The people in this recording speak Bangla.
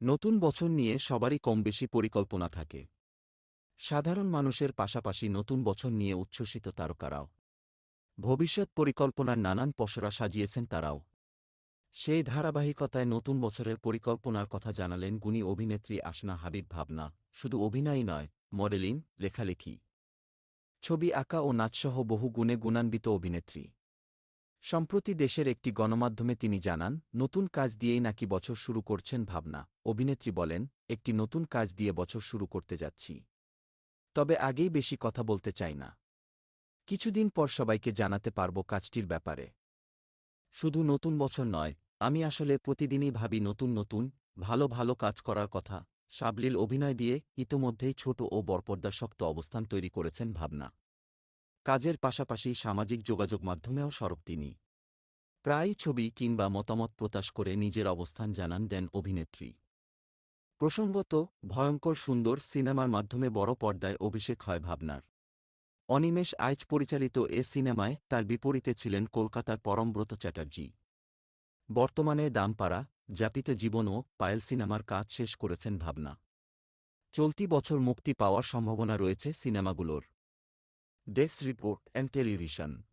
নতুন বছর নিয়ে সবারই কম বেশি পরিকল্পনা থাকে। সাধারণ মানুষের পাশাপাশি নতুন বছর নিয়ে উচ্ছ্বসিত তারকারাও। ভবিষ্যৎ পরিকল্পনার নানান পসরা সাজিয়েছেন তারাও। সেই ধারাবাহিকতায় নতুন বছরের পরিকল্পনার কথা জানালেন গুণী অভিনেত্রী আসনা হাবিব ভাবনা, শুধু অভিনয়ই নয়, মডেলিং, লেখালেখি। ছবি আঁকা ও নাচসহ বহু গুণে গুণান্বিত অভিনেত্রী। সম্প্রতি দেশের একটি গণমাধ্যমে তিনি জানান, নতুন কাজ দিয়েই নাকি বছর শুরু করছেন ভাবনা। অভিনেত্রী বলেন, একটি নতুন কাজ দিয়ে বছর শুরু করতে যাচ্ছি। তবে আগেই বেশি কথা বলতে চাই না। কিছুদিন পর সবাইকে জানাতে পারব কাজটির ব্যাপারে। শুধু নতুন বছর নয়, আমি আসলে প্রতিদিনই ভাবি নতুন নতুন, ভালো ভালো কাজ করার কথা। সাবলীল অভিনয় দিয়ে ইতোমধ্যেই ছোট ও বরপর্দা শক্ত অবস্থান তৈরি করেছেন ভাবনা। কাজের পাশাপাশি সামাজিক যোগাযোগ মাধ্যমেও সরব তিনি। প্রায়ই ছবি কিংবা মতামত প্রকাশ করে নিজের অবস্থান জানান দেন অভিনেত্রী। প্রসঙ্গত, ভয়ঙ্কর সুন্দর সিনেমার মাধ্যমে বড় পর্দায় অভিষেক হয় ভাবনার। অনিমেষ আইচ পরিচালিত এ সিনেমায় তার বিপরীতে ছিলেন কলকাতার পরমব্রত চ্যাটার্জি। বর্তমানে দামপাড়া জাপিত জীবন ও পায়েল সিনেমার কাজ শেষ করেছেন ভাবনা। চলতি বছর মুক্তি পাওয়ার সম্ভাবনা রয়েছে সিনেমাগুলোর। deaths report and television.